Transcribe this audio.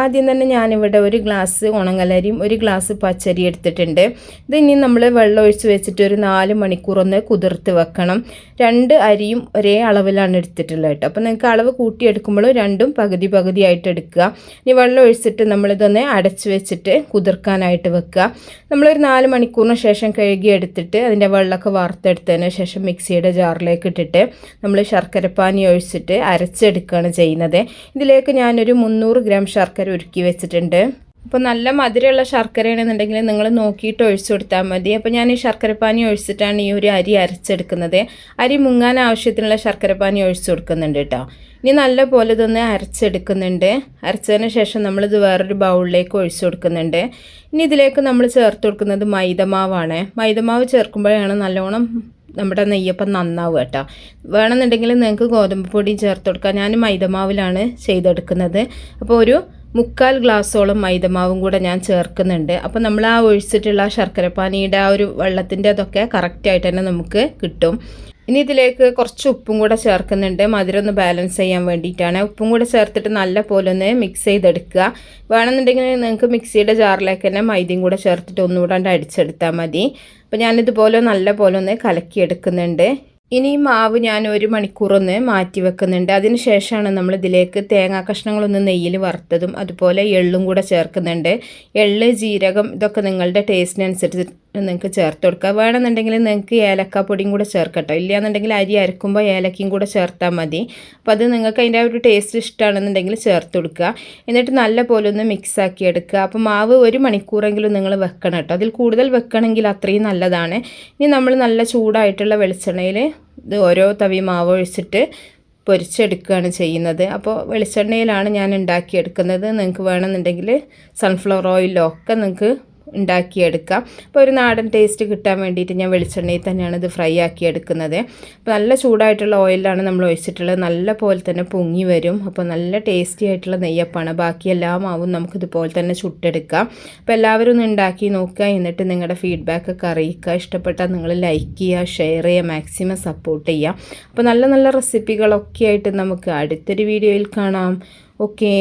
ആദ്യം തന്നെ ഞാനിവിടെ ഒരു ഗ്ലാസ് ഉണങ്ങലരിയും ഒരു ഗ്ലാസ് പച്ചരി എടുത്തിട്ടുണ്ട്. ഇത് ഇനി നമ്മൾ വെള്ളം ഒഴിച്ച് വെച്ചിട്ട് ഒരു നാല് മണിക്കൂറൊന്ന് കുതിർത്ത് വെക്കണം. രണ്ട് അരിയും ഒരേ അളവിലാണ് എടുത്തിട്ടുള്ളത് കേട്ടോ. അപ്പോൾ നിങ്ങൾക്ക് അളവ് കൂട്ടിയെടുക്കുമ്പോൾ രണ്ടും പകുതി ആയിട്ട് എടുക്കുക. ഇനി വെള്ളം ഒഴിച്ചിട്ട് നമ്മളിതൊന്ന് അടച്ച് വെച്ചിട്ട് കുതിർക്കാനായിട്ട് വെക്കുക. നമ്മളൊരു നാല് മണിക്കൂറിന് ശേഷം കഴുകി എടുത്തിട്ട് അതിന്റെ വെള്ളമൊക്കെ വാർത്തെടുത്തതിന് ശേഷം മിക്സിയുടെ ജാറിലേക്ക് ഇട്ടിട്ട് നമ്മൾ ശർക്കരപ്പാനി ഒഴിച്ചിട്ട് അരച്ചെടുക്കുകയാണ് ചെയ്യുന്നത്. ഇതിലേക്ക് ഞാനൊരു മുന്നൂറ് ഗ്രാം ശർക്കര ഉരുക്കി വെച്ചിട്ടുണ്ട്. അപ്പോൾ നല്ല മധുരമുള്ള ശർക്കരയാണെന്നുണ്ടെങ്കിൽ നിങ്ങൾ നോക്കിയിട്ട് ഒഴിച്ചു കൊടുത്താൽ മതി. അപ്പോൾ ഞാൻ ഈ ശർക്കരപ്പാനി ഒഴിച്ചിട്ടാണ് ഈ ഒരു അരി അരച്ചെടുക്കുന്നത്. അരി മുങ്ങാൻ ആവശ്യത്തിനുള്ള ശർക്കരപ്പാനി ഒഴിച്ചു കൊടുക്കുന്നുണ്ട് കേട്ടോ. ഇനി നല്ല പോലെ ഇതൊന്ന് അരച്ചെടുക്കുന്നുണ്ട്. അരച്ചതിന് ശേഷം നമ്മളിത് വേറൊരു ബൗളിലേക്ക് ഒഴിച്ചു കൊടുക്കുന്നുണ്ട്. ഇനി ഇതിലേക്ക് നമ്മൾ ചേർത്ത് കൊടുക്കുന്നത് മൈദമാവാണ്. മൈദമാവ് ചേർക്കുമ്പോഴാണ് നല്ലോണം നമ്മുടെ നെയ്യപ്പം നന്നാവും കേട്ടോ. വേണമെന്നുണ്ടെങ്കിൽ നിങ്ങൾക്ക് ഗോതമ്പ് പൊടി ചേർത്ത് കൊടുക്കാം. ഞാൻ മൈദമാവിലാണ് ചെയ്തെടുക്കുന്നത്. അപ്പോൾ ഒരു മുക്കാൽ ഗ്ലാസ്സോളം മൈദമാവും കൂടെ ഞാൻ ചേർക്കുന്നുണ്ട്. അപ്പോൾ നമ്മൾ ആ ഒഴിച്ചിട്ടുള്ള ശർക്കരപ്പാനിയുടെ ആ ഒരു വെള്ളത്തിന്റെ അതൊക്കെ കറക്റ്റായിട്ട് തന്നെ നമുക്ക് കിട്ടും. ഇനി ഇതിലേക്ക് കുറച്ച് ഉപ്പും കൂടെ ചേർക്കുന്നുണ്ട്. മധുരം ഒന്ന് ബാലൻസ് ചെയ്യാൻ വേണ്ടിയിട്ടാണ്. ഉപ്പും കൂടെ ചേർത്തിട്ട് നല്ല പോലെ ഒന്ന് മിക്സ് ചെയ്തെടുക്കുക. വേണമെന്നുണ്ടെങ്കിൽ നിങ്ങൾക്ക് മിക്സിയുടെ ജാറിലേക്ക് തന്നെ മൈദയും കൂടെ ചേർത്തിട്ട് ഒന്നുകൂടെ അടിച്ചെടുത്താൽ മതി. അപ്പോൾ ഞാനിതുപോലെ നല്ല പോലെ ഒന്ന് കലക്കിയെടുക്കുന്നുണ്ട്. ഇനി മാവ് ഞാൻ ഒരു മണിക്കൂറൊന്ന് മാറ്റി വെക്കുന്നുണ്ട്. അതിന് ശേഷമാണ് നമ്മൾ ഇതിലേക്ക് തേങ്ങാ കഷ്ണങ്ങളൊന്ന് നെയ്യിൽ വറുത്തതും അതുപോലെ എള്ളും കൂടെ ചേർക്കുന്നുണ്ട്. എള്ള് ജീരകം ഇതൊക്കെ നിങ്ങളുടെ ടേസ്റ്റിനനുസരിച്ച് നിങ്ങൾക്ക് ചേർത്ത് കൊടുക്കുക വേണമെന്നുണ്ടെങ്കിൽ നിങ്ങൾക്ക് ഏലക്കാപ്പൊടിയും കൂടെ ചേർക്കട്ടോ. ഇല്ലയെന്നുണ്ടെങ്കിൽ അരി അരക്കുമ്പോൾ ഏലക്കയും കൂടെ ചേർത്താൽ മതി. അപ്പോൾ അത് നിങ്ങൾക്ക് അതിന്റെ ഒരു ടേസ്റ്റ് ഇഷ്ടമാണെന്നുണ്ടെങ്കിൽ ചേർത്ത് കൊടുക്കുക. എന്നിട്ട് നല്ല പോലെ ഒന്ന് മിക്സ് ആക്കി എടുക്കുക. അപ്പോൾ മാവ് ഒരു മണിക്കൂറെങ്കിലും നിങ്ങൾ വെക്കണം കേട്ടോ. അതിൽ കൂടുതൽ വെക്കണമെങ്കിൽ അത്രയും നല്ലതാണ്. ഇനി നമ്മൾ നല്ല ചൂടായിട്ടുള്ള വെളിച്ചെണ്ണയിൽ ഇത് ഓരോ തവി മാവ് ഒഴിച്ചിട്ട് പൊരിച്ചെടുക്കുകയാണ് ചെയ്യുന്നത്. അപ്പോൾ വെളിച്ചെണ്ണയിലാണ് ഞാൻ ഉണ്ടാക്കിയെടുക്കുന്നത്. നിങ്ങൾക്ക് വേണമെന്നുണ്ടെങ്കിൽ സൺഫ്ലവർ ഓയിലോ ഒക്കെ നിങ്ങൾക്ക് ഉണ്ടാക്കിയെടുക്കാം. അപ്പോൾ ഒരു നാടൻ ടേസ്റ്റ് കിട്ടാൻ വേണ്ടിയിട്ട് ഞാൻ വെളിച്ചെണ്ണയിൽ തന്നെയാണ് ഇത് ഫ്രൈ ആക്കി എടുക്കുന്നത് അപ്പോൾ നല്ല ചൂടായിട്ടുള്ള ഓയിലാണ് നമ്മൾ ഒഴിച്ചിട്ടുള്ളത്. നല്ല പോലെ തന്നെ പൊങ്ങി വരും. അപ്പോൾ നല്ല ടേസ്റ്റി ആയിട്ടുള്ള നെയ്യപ്പാണ്. ബാക്കി എല്ലാ മാവും നമുക്കിതുപോലെ തന്നെ ചുട്ടെടുക്കാം. അപ്പോൾ എല്ലാവരും ഒന്ന് ഉണ്ടാക്കി നോക്കുക. എന്നിട്ട് നിങ്ങളുടെ ഫീഡ്ബാക്കൊക്കെ അറിയിക്കുക. ഇഷ്ടപ്പെട്ടാൽ നിങ്ങൾ ലൈക്ക് ചെയ്യുക ഷെയർ ചെയ്യുക മാക്സിമം സപ്പോർട്ട് ചെയ്യുക. അപ്പോൾ നല്ല നല്ല റെസിപ്പികളൊക്കെ ആയിട്ട് നമുക്ക് അടുത്തൊരു വീഡിയോയിൽ കാണാം. ഓക്കേ